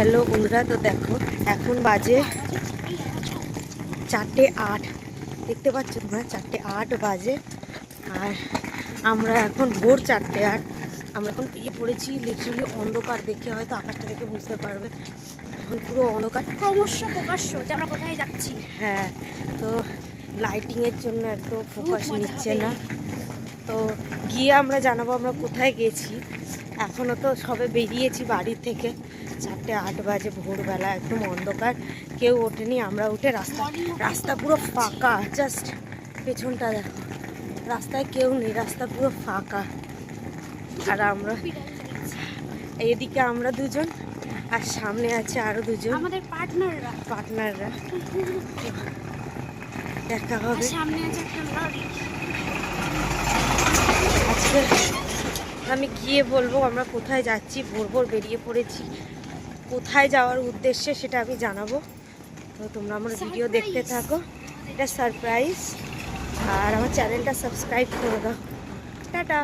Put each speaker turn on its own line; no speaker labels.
Hello বন্ধুরা তো দেখো এখন বাজে চারটে আট। দেখতে পাচ্ছ তোমরা চারটে আট বাজে। আর আমরা এখন ভোর চারটে আট। আমরা এখন পেয়ে পড়েছি লিটারালি অন্ধকার দেখে হয়তো আকাশটা দেখে বুঝতে পারবে। এখন পুরো অন্ধকার।
ক্রমশ প্রকাশ্য যে আমরা কোথায় যাচ্ছি?
হ্যাঁ তো লাইটিংয়ের জন্য একটু ফোকাস নিচ্ছে না। তো গিয়ে আমরা জানাব আমরা কোথায় গেছি। এখনও তো সবে বেরিয়েছি বাড়ি থেকে। চারটে আট বাজে ভোরবেলা একদম অন্ধকার। কেউ ওঠেনি আমরা উঠে রাস্তা রাস্তা পুরো ফাঁকা জাস্ট পেছনটা দেখো। রাস্তায় কেউ নেই রাস্তা পুরো ফাঁকা। আর আমরা এদিকে আমরা দুজন আর সামনে আছে আরও দুজন।
আমাদের পার্টনাররা।
পার্টনাররা। দেখা হবে।
সামনে আছে একটা লরি।
আজকে আমি গিয়ে বলব আমরা কোথায় যাচ্ছি ভোর ভোর বেরিয়ে পড়েছি। কোথায় যাওয়ার উদ্দেশ্যে সেটা আমি জানাব। তো তোমরা আমার ভিডিও দেখতে থাকো। এটা সারপ্রাইজ আর আমার চ্যানেলটা সাবস্ক্রাইব করে দাও। টাটা!